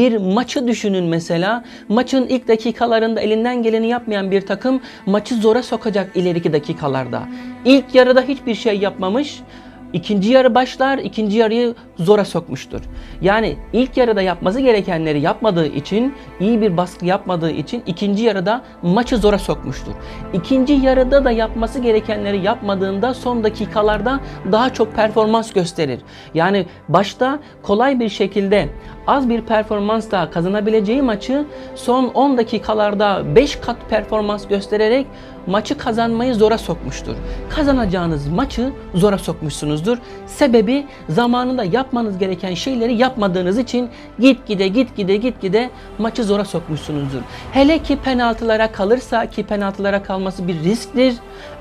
Bir maçı düşünün mesela. Maçın ilk dakikalarında elinden geleni yapmayan bir takım maçı zora sokacak ileriki dakikalarda. İlk yarıda hiçbir şey yapmamış. İkinci yarı başlar, ikinci yarıyı zora sokmuştur. Yani ilk yarıda yapması gerekenleri yapmadığı için, iyi bir baskı yapmadığı için ikinci yarıda maçı zora sokmuştur. İkinci yarıda da yapması gerekenleri yapmadığında son dakikalarda daha çok performans gösterir. Yani başta kolay bir şekilde az bir performansla kazanabileceği maçı son 10 dakikalarda 5 kat performans göstererek maçı kazanmayı zora sokmuştur. Kazanacağınız maçı zora sokmuşsunuzdur. Sebebi zamanında yapmanız gereken şeyleri yapmadığınız için gitgide gitgide gitgide maçı zora sokmuşsunuzdur. Hele ki penaltılara kalırsa ki penaltılara kalması bir risktir.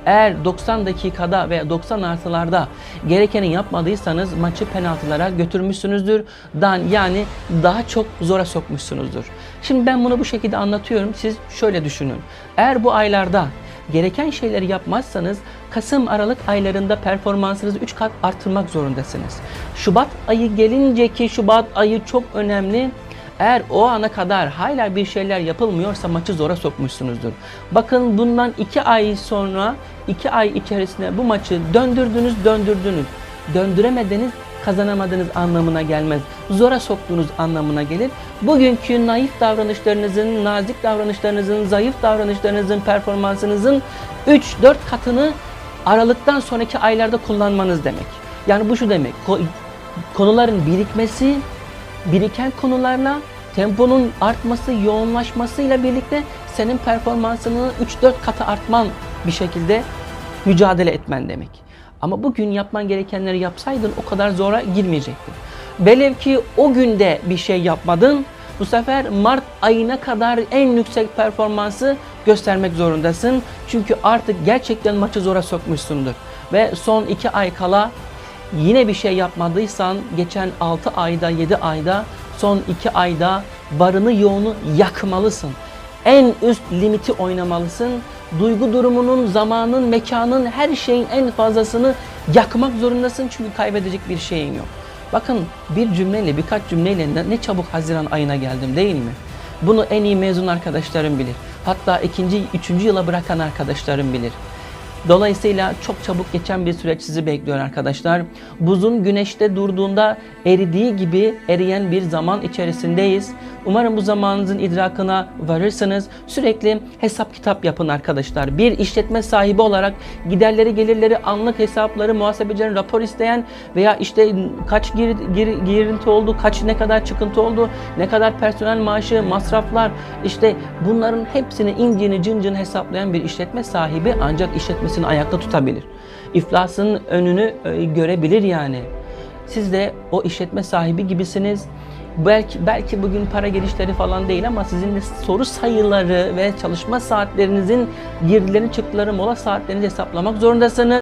Eğer 90 dakikada veya 90 artılarda gerekeni yapmadıysanız maçı penaltılara götürmüşsünüzdür. Dan yani daha çok zora sokmuşsunuzdur. Şimdi ben bunu bu şekilde anlatıyorum. Siz şöyle düşünün. Eğer bu aylarda gereken şeyleri yapmazsanız Kasım Aralık aylarında performansınızı 3 kat artırmak zorundasınız. Şubat ayı gelince ki Şubat ayı çok önemli. Eğer o ana kadar hala bir şeyler yapılmıyorsa maçı zora sokmuşsunuzdur. Bakın bundan 2 ay sonra 2 ay içerisinde bu maçı döndürdünüz döndürdünüz. Döndüremediniz kazanamadığınız anlamına gelmez. Zora soktuğunuz anlamına gelir. Bugünkü naif davranışlarınızın, nazik davranışlarınızın, zayıf davranışlarınızın, performansınızın 3-4 katını aralıktan sonraki aylarda kullanmanız demek. Yani bu şu demek. ko- Konuların birikmesi, biriken konularla temponun artması, yoğunlaşmasıyla birlikte senin performansını 3-4 katı artman bir şekilde mücadele etmen demek. Ama bugün yapman gerekenleri yapsaydın o kadar zora girmeyecektin. Velev ki o günde bir şey yapmadın, bu sefer Mart ayına kadar en yüksek performansı göstermek zorundasın. Çünkü artık gerçekten maçı zora sokmuşsundur. Ve son 2 ay kala yine bir şey yapmadıysan geçen 6 ayda 7 ayda son 2 ayda barını yoğunu yakmalısın. En üst limiti oynamalısın. Duygu durumunun, zamanın, mekanın, her şeyin en fazlasını yakmak zorundasın çünkü kaybedecek bir şeyin yok. Bakın bir cümleyle, birkaç cümleyle ne, çabuk Haziran ayına geldim değil mi? Bunu en iyi mezun arkadaşlarım bilir. Hatta ikinci, üçüncü yıla bırakan arkadaşlarım bilir. Dolayısıyla çok çabuk geçen bir süreç sizi bekliyor arkadaşlar. Buzun güneşte durduğunda eridiği gibi eriyen bir zaman içerisindeyiz. Umarım bu zamanınızın idrakına varırsınız. Sürekli hesap kitap yapın arkadaşlar. Bir işletme sahibi olarak giderleri gelirleri anlık hesapları muhasebecilerin rapor isteyen veya işte kaç gir, gir, girinti oldu, kaç ne kadar çıkıntı oldu, ne kadar personel maaşı, masraflar işte bunların hepsini incini cıncını hesaplayan bir işletme sahibi ancak işletmesini ayakta tutabilir. İflasın önünü e, görebilir yani. Siz de o işletme sahibi gibisiniz. Belki belki bugün para gelişleri falan değil ama sizin de soru sayıları ve çalışma saatlerinizin girdilerini çıktıları mola saatlerinizi hesaplamak zorundasınız.